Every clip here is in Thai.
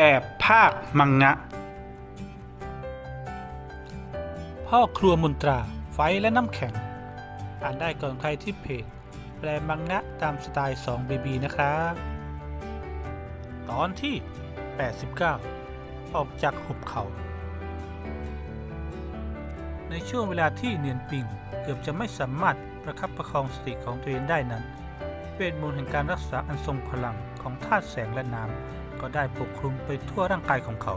แอบภาคมังงะ พ่อครัวมนตราไฟและน้ำแข็ง อ่านได้ก่อนใครที่เพจ แปลมังงะตามสไตล์ 2BB นะครับ ตอนที่ 89 ออกจากหุบเขา ในช่วงเวลาที่เนียนปิง เกือบจะไม่สามารถประคับประคองสติของตัวเองได้นั้นเวทมนต์แห่งการรักษาอันทรงพลังของธาตุแสงและน้ำ ก็ได้ปกคลุมไปทั่วร่างกายของเขา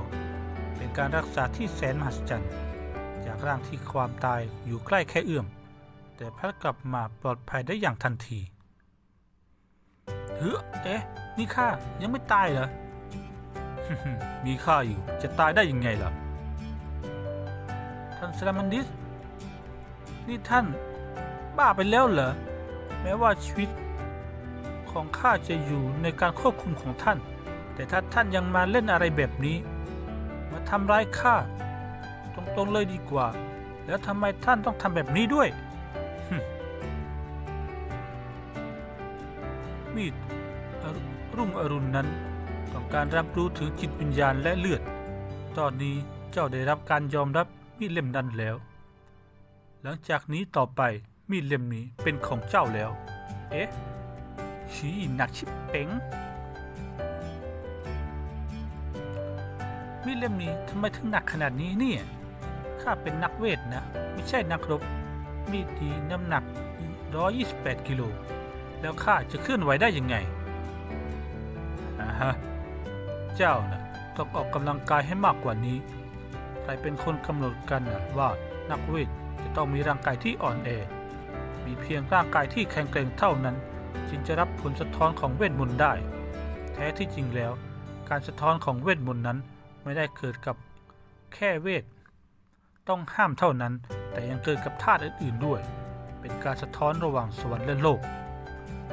เป็นการรักษาที่แสนมหัศจรรย์ จากร่างที่ความตายอยู่ใกล้แค่เอื้อม แต่พลัดกลับมาปลอดภัยได้อย่างทันทีเฮ้อเอ๊ะ นี่ข้ายังไม่ตายเหรอ มีข้าอยู่จะตายได้ยังไงล่ะ ท่านสลามันดิส นี่ท่านบ้าไปแล้วเหรอ แม้ว่าชีวิตของข้าจะอยู่ในการควบคุมของท่าน แต่ถ้าท่านยังมาเล่นอะไรแบบนี้ มาทำร้ายข้าตรงๆเลยดีกว่า แล้วทำไมท่านต้องทำแบบนี้ด้วย มีดรุรุ่งอรุณนั้นต้องการรับรู้ถึงจิตวิญญาณและเลือด ตอนนี้เจ้าได้รับการยอมรับมีดเล่มนั้นแล้ว หลังจากนี้ต่อไปมีดเล่มนี้เป็นของเจ้าแล้ว เอ๊ะชี้หนักชิบเป๋ง มีดเล่มนี้ทำไมถึงหนักขนาดนี้เนี่ยข้าเป็นนักเวทนะ ไม่ใช่นักรบ มีดีน้ำหนัก 128 กิโล แล้วข้าจะเคลื่อนไหวได้ยังไงอ่าฮะ เจ้านะต้องออกกำลังกายให้มากกว่านี้ ใครเป็นคนกำหนดกันนะว่านักเวทจะต้องมีร่างกายที่อ่อนแอ มีเพียงร่างกายที่แข็งแกร่งเท่านั้น จึงจะรับผลสะท้อนของเวทมนต์ได้ แท้ที่จริงแล้ว การสะท้อนของเวทมนต์นั้น ไม่ได้เกิดกับแค่เวท ต้องห้ามเท่านั้น แต่ยังเกิดกับธาตุอื่นๆด้วย เป็นการสะท้อนระหว่างสวรรค์และโลก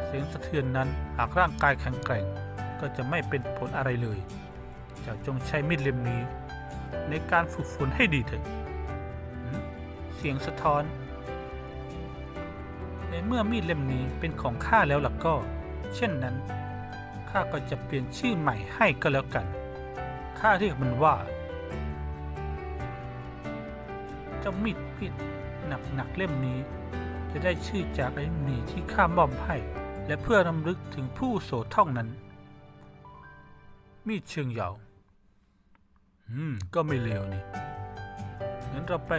เสียงสะเทือนนั้นหากร่างกายแข็งแกร่ง ก็จะไม่เป็นผลอะไรเลยจ้าจงใช้มีดเล่มนี้ ในการฝึกฝนให้ดีเถอะเสียงสะท้อน ในเมื่อมีดเล่มนี้เป็นของข้าแล้วล่ะก็ เช่นนั้นข้าก็จะเปลี่ยนชื่อใหม่ให้ก็แล้วกัน ข้าเรียกมันว่า เจ้ามีดพิษหนักหนักๆเล่มนี้ จะได้ชื่อจากไอ้หมีที่ข้ามอบให้ และเพื่อรำลึกถึงผู้โสท่านั้น มีดเชิงยาวอืม ก็ไม่เลวนี่งั้นเราไป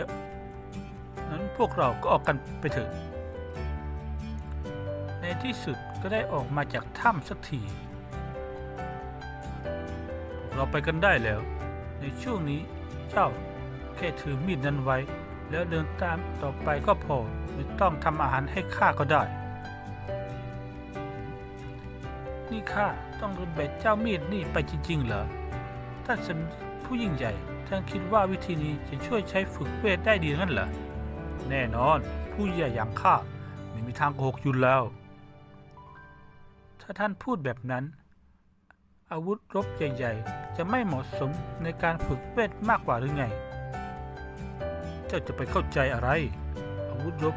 งั้นพวกเราก็ออกกันไปเถิดในที่สุดก็ได้ออกมาจากถ้ำสักที เราไปกันได้แล้ว ในช่วงนี้เจ้าแค่ถือมีดนั้นไว้ แล้วเดินตามต่อไปก็พอไม่ต้องทำอาหารให้ข้าก็ได้ นี่ข้าต้องโดนแบกเจ้ามีดนี่ไปจริงๆเหรอท่านสมผู้ยิ่งใหญ่ท่านคิดว่าวิธีนี้จะช่วยใช้ฝึกเวทได้ดีงั้นเหรอแน่นอนผู้ใหญ่อย่างข้าไม่มีทางโกหกอยู่แล้ว ถ้าท่านพูดแบบนั้น อาวุธรบใหญ่ๆ จะไม่เหมาะสมในการฝึกเวทมากกว่าหรือไง เจ้าจะไปเข้าใจอะไร อาวุธรบ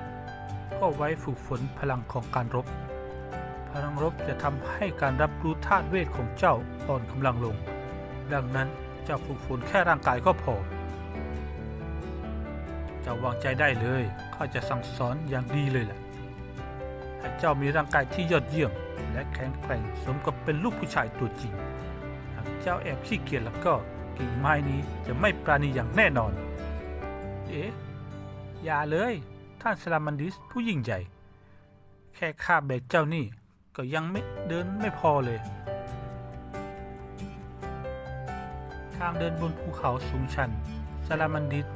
ก็ไว้ฝึกฝนพลังของการรบ พลังรบจะทำให้การรับรู้ธาตุเวทของเจ้าอ่อนกำลังลง ดังนั้นเจ้าฝึกฝนแค่ร่างกายก็พอจ้าวางใจได้เลย ข้าจะสั่งสอนอย่างดีเลยแหละให้เจ้ามีร่างกายที่ยอดเยี่ยม และแข็งแกร่งสมกับเป็นลูกผู้ชายตัวจริง หากเจ้าแอบขี้เกียจแล้วก็กิ่งไม้นี้จะไม่ปราณีอย่างแน่นอน เอ๊ะ อย่าเลย ท่านสลามันดิสผู้ยิ่งใหญ่ แค่ข้าแบกเจ้านี่ก็ยังไม่เดินไม่พอเลย ทางเดินบนภูเขาสูงชันสลามันดิส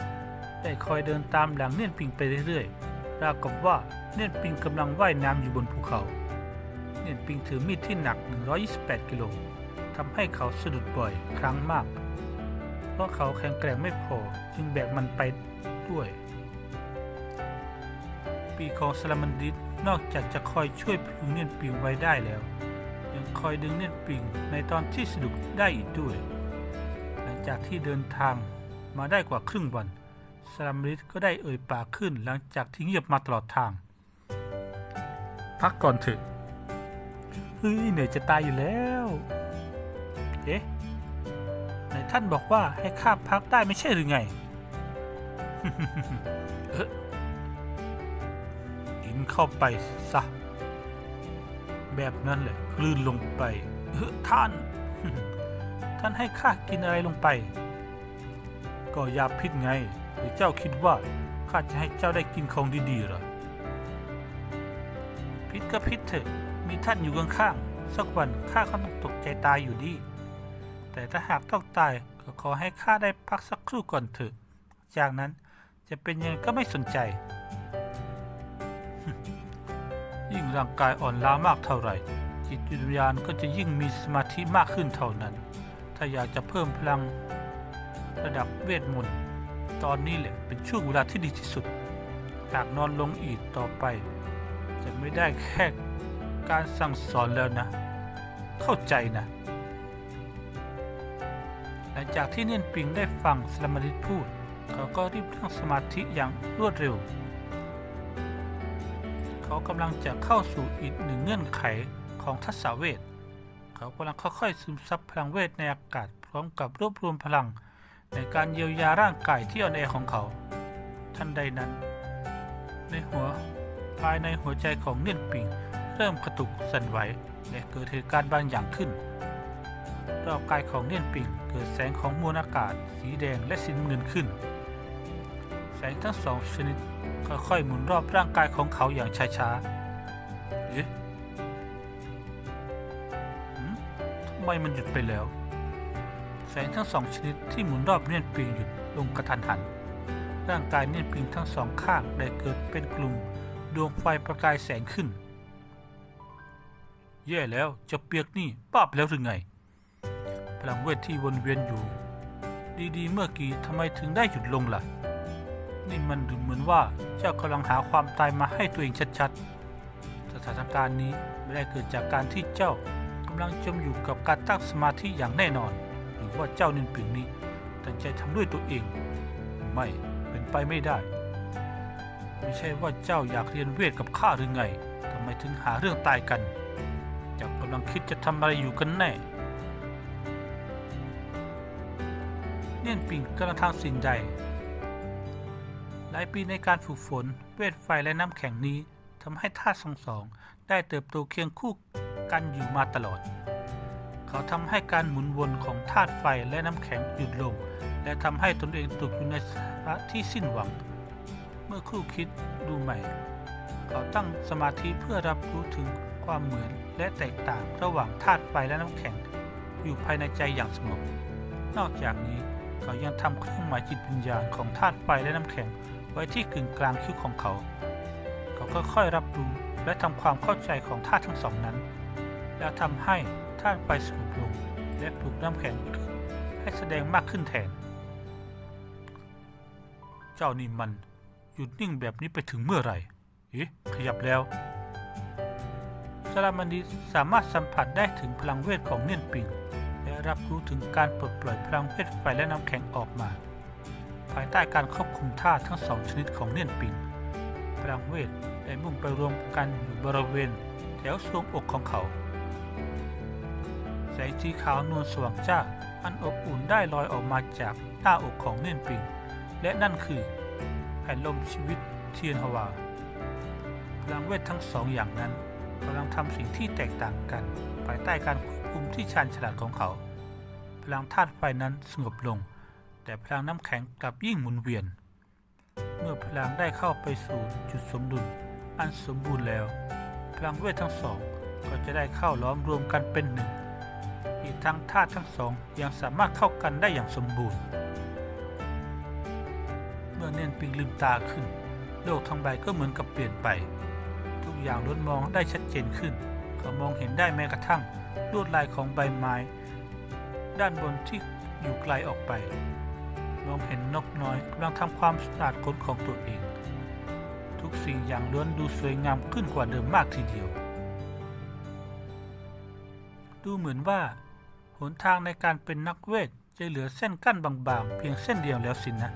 ได้คอยเดินตามหลังเนียนปิงไปเรื่อยๆราวกับว่าเนียนปิงกำลังว่ายน้ำอยู่บนภูเขา เนียนปิงถือมีดที่หนัก 128 กิโลทำให้เขาสะดุดบ่อยครั้งมาก เพราะเขาแข็งแกร่งไม่พอจึงแบกมันไปด้วย ปีกของสลามันดิสนอกจากจะคอยช่วยพยุงเนียนปิงไว้ได้แล้ว ยังคอยดึงเนียนปิงในตอนที่สะดุดได้อีกด้วย หลังจากที่เดินทางมาได้กว่าครึ่งวันสลามันดิสก็ได้เอ่ยปากขึ้นหลังจากที่เงียบมาตลอดทาง พักก่อนเถอะ ฮ้ยเหนื่อยจะตายอยู่แล้ว เอ๊ะท่านบอกว่าให้ข้าพักได้ไม่ใช่หรือไงเอ๊ะกินเข้าไปซะ แบบนั้นแหละกลืนลงไปเออท่าน ท่านให้ข้ากินอะไรลงไป ก็ยาพิษไงหรือเจ้าคิดว่าข้าจะให้เจ้าได้กินของดีๆหรอ พิษก็พิษเถอะ มีท่านอยู่ข้างๆสักวันข้าก็ต้องตกใจตายอยู่ดี แต่ถ้าหากต้องตายก็ขอให้ข้าได้พักสักครู่ก่อนเถอะ จากนั้นจะเป็นยังก็ไม่สนใจ ยิ่งร่างกายอ่อนล้ามากเท่าไหร่ จิตวิญญาณก็จะยิ่งมีสมาธิมากขึ้นเท่านั้น ถ้าอยากจะเพิ่มพลังระดับเวทมนต์ตอนนี้แหละเป็นช่วงเวลาที่ดีที่สุด หากนอนลงอีกต่อไป จะไม่ได้แค่ การสั่งสอนแล้วนะ เข้าใจนะ หลังจากที่เนียนปิงได้ฟังสลามาริดพูด เขาก็รีบนั่งสมาธิอย่างรวดเร็ว เขากำลังจะเข้าสู่อีกหนึ่งเงื่อนไขของทัศเวท เขากำลังค่อยๆซึมซับพลังเวทในอากาศพร้อมกับรวบรวมพลังในการเยียวยาร่างกายที่อ่อนแอของเขา ทันใดนั้น ในหัวภายในหัวใจของเนียนปิง เริ่มกระตุกสั่นไหวและเกิดเหตุการณ์บางอย่างขึ้น รอบกายของเนียนปิงเกิดแสงของมวลอากาศ สีแดงและสีน้ำเงินขึ้น แสงทั้งสองชนิดค่อยๆหมุนรอบร่างกายของเขาอย่างช้าๆ เอ๊ะทำไมมันหยุดไปแล้ว แสงทั้งสองชนิดที่หมุนรอบเนียนปิงหยุดลงกระทันหัน ร่างกายเนียนปิงทั้งสองข้างได้เกิดเป็นกลุ่มดวงไฟประกายแสงขึ้น แย่แล้วจะเปียกนี่ป้าบแล้วหรือไง พลังเวทที่วนเวียนอยู่ ดีๆ เมื่อกี้ทำไมถึงได้หยุดลงล่ะ นี่มันดูเหมือนว่าเจ้ากำลังหาความตายมาให้ตัวเองชัดๆ สถานการณ์นี้ไม่ได้เกิดจากการที่เจ้ากำลังจมอยู่กับการตั้งสมาธิอย่างแน่นอน หรือว่าเจ้านินปิงนี้ตั้งใจทำด้วยตัวเอง ไม่เป็นไปไม่ได้ ไม่ใช่ว่าเจ้าอยากเรียนเวทกับข้าหรือไงทำไมถึงหาเรื่องตายกันำลังคิดจะทำอะไรอยู่กันแน่ เนียนปิงกำลังทำสิ่งใด หลายปีในการฝึกฝน เวทไฟและน้ำแข็งนี้ทำให้ธาตุสองสองได้เติบโตเคียงคู่กันอยู่มาตลอด เขาทำให้การหมุนวนของธาตุไฟและน้ำแข็งหยุดลง และทำให้ตนเองตกอยู่ในสภาวะที่สิ้นหวัง เมื่อคู่คิดดูใหม่ เขาตั้งสมาธิเพื่อรับรู้ถึง ความเหมือนและแตกต่างระหว่างธาตุไฟและน้ำแข็ง อยู่ภายในใจอย่างสงบนอกจากนี้เขายังทำเครื่องหมายจิตวิญญาณของธาตุไฟและน้ำแข็งไว้ที่กึ่งกลางคิ้วของเขา เขาก็ค่อยรับรู้และทำความเข้าใจของธาตุทั้งสองนั้น แล้วทำให้ธาตุไฟสงบลงและปลุกน้ำแข็งขึ้นให้แสดงมากขึ้นแทน เจ้านี่มันหยุดนิ่งแบบนี้ไปถึงเมื่อไหร่เอ๊ะขยับแล้ว สลามันดีสามารถสัมผัสได้ถึงพลังเวทของเนียนปิง และรับรู้ถึงการปลดปล่อยพลังเวทไฟและน้ำแข็งออกมา ภายใต้การควบคุมธาตุทั้งสองชนิดของเนียนปิง พลังเวทได้มุ่งไปรวมกันอยู่บริเวณแถวทรวงอกของเขา แสงสีขาวนวลสว่างจ้าอันอบอุ่นได้ลอยออกมาจากหน้าอกของเนียนปิง และนั่นคือแผ่นลมชีวิตเทียนฮวาพลังเวททั้งสองอย่างนั้น กำลังทำสิ่งที่แตกต่างกัน ภายใต้การควบคุมที่ชาญฉลาดของเขา พลังธาตุไฟนั้นสงบลง แต่พลังน้ำแข็งกลับยิ่งหมุนเวียน เมื่อพลังได้เข้าไปสู่จุดสมดุล อันสมบูรณ์แล้ว พลังเวททั้งสองก็จะได้เข้าล้อมรวมกันเป็นหนึ่ง อีกทั้งธาตุทั้งสองยังสามารถเข้ากันได้อย่างสมบูรณ์ เมื่อเน้นปิงลืมตาขึ้น โลกทั้งใบก็เหมือนกับเปลี่ยนไป ทุกอย่างล้วนมองได้ชัดเจนขึ้น เขามองเห็นได้แม้กระทั่งลวดลายของใบไม้ ด้านบนที่อยู่ไกลออกไป มองเห็นนกน้อยกำลังทำความสะอาดขนของตัวเอง ทุกสิ่งอย่างล้วนดูสวยงามขึ้นกว่าเดิมมากทีเดียว ดูเหมือนว่าหนทางในการเป็นนักเวทจะเหลือเส้นกั้นบางๆ เพียงเส้นเดียวแล้วสินนะ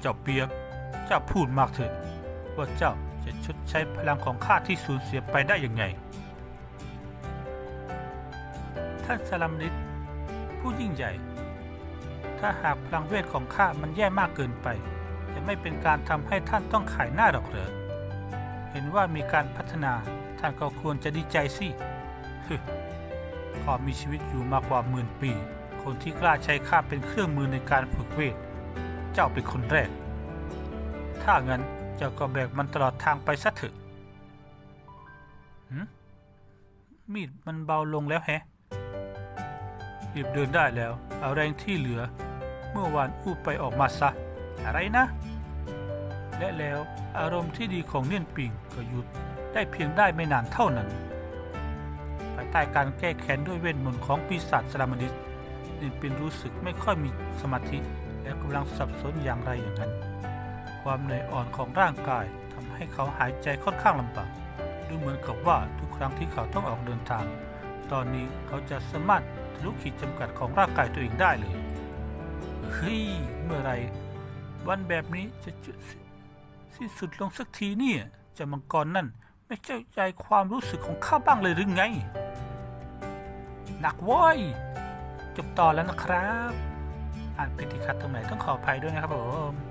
เจ้าเปียก เจ้าพูดมากเถอะว่าเจ้า จะชดใช้พลังของข้าที่สูญเสียไปได้ยังไง ท่านสลัมลิดผู้ยิ่งใหญ่ ถ้าหากพลังเวทของข้ามันแย่มากเกินไป จะไม่เป็นการทำให้ท่านต้องขายหน้าหรอกเหรอ เห็นว่ามีการพัฒนาท่านก็ควรจะดีใจสิฮึข้ามีชีวิตอยู่มากกว่าหมื่นปี คนที่กล้าใช้ข้าเป็นเครื่องมือในการฝึกเวท เจ้าเป็นคนแรก ถ้างั้น เจ้าก็แบกมันตลอดทางไปซะเถอะมีดมันเบาลงแล้วแฮะรีบเดินได้แล้ว เอาแรงที่เหลือ เมื่อวานอู้ไปออกมาซะ อะไรนะ และแล้วอารมณ์ที่ดีของเนียนปิงก็หยุดได้เพียงได้ไม่นานเท่านั้น ภายใต้การแก้แค้นด้วยเวทมนต์ของปีศาจสลามดิสเนียนปิงรู้สึกไม่ค่อยมีสมาธิและกำลังสับสนอย่างไรอย่างนั้น ความเหนื่อยอ่อนของร่างกายทำให้เขาหายใจค่อนข้างลำบากดูเหมือนกับว่าทุกครั้งที่เขาต้องออกเดินทาง ตอนนี้เขาจะสามารถทะลุขีดจำกัดของร่างกายตัวเองได้เลยเฮ้ยเมื่อไหรวันแบบนี้จะจุดสิ้นสุดลงสักทีเนี่ยจ้ามังกรนั่นไม่เข้าใจความรู้สึกของข้าบ้างเลยหรือไง หนักว้อยจบต่อนแล้วนะครับ อ่านผิดที่ขัดตรงไหนต้องขออภัยด้วยนะครับผม